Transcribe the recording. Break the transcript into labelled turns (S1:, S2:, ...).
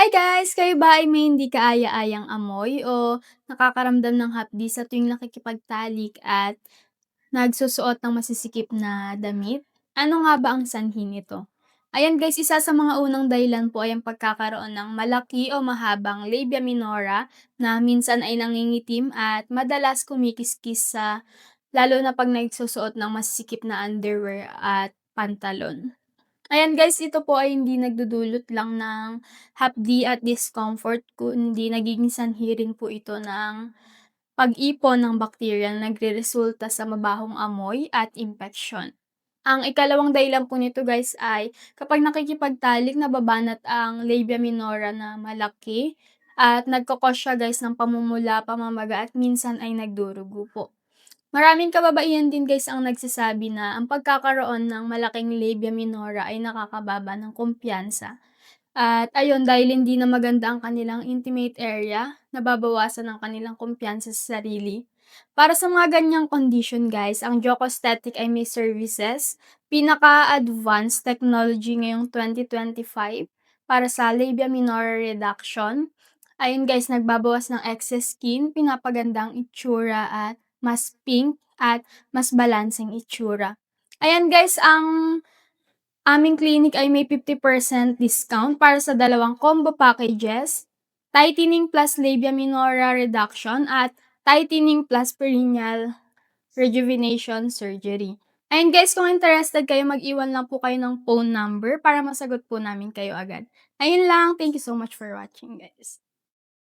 S1: Hi guys! Kayo ba ay may hindi kaaya-ayang amoy o nakakaramdam ng hapdi sa tuwing nakikipagtalik at nagsusuot ng masisikip na damit? Ano nga ba ang sanhi nito? Ayan guys, isa sa mga unang dahilan po ay ang pagkakaroon ng malaki o mahabang labia minora na minsan ay nangingitim at madalas kumikiskis sa lalo na pag nagsusuot ng masisikip na underwear at pantalon. Ayan guys, ito po ay hindi nagdudulot lang ng hapdi at discomfort kundi nagiging sanhi rin po ito ng pag-ipon ng bakterya na nagreresulta sa mabahong amoy at impeksyon. Ang ikalawang dahilan po nito guys ay kapag nakikipagtalik nababanat ang labia minora na malaki at nagko-cause siya guys ng pamumula, pamamaga at minsan ay nagdurugo po. Maraming kababaihan din guys ang nagsasabi na ang pagkakaroon ng malaking labia minora ay nakakababa ng kumpiyansa. At ayun, dahil hindi na maganda ang kanilang intimate area, nababawasan ang kanilang kumpiyansa sa sarili. Para sa mga ganyang condition guys, ang Joko Aesthetic ay may services, pinaka-advanced technology ngayong 2025 para sa labia minora reduction. Ayun guys, nagbabawas ng excess skin, pinapaganda ang itsura at mas pink at mas balanseng itsura. Ayan guys, ang aming clinic ay may 50% discount para sa dalawang combo packages, tightening plus labia minora reduction at tightening plus perineal rejuvenation surgery. Ayun guys, kung interested kayo, mag-iwan lang po kayo ng phone number para masagot po namin kayo agad. Ayun lang, thank you so much for watching guys.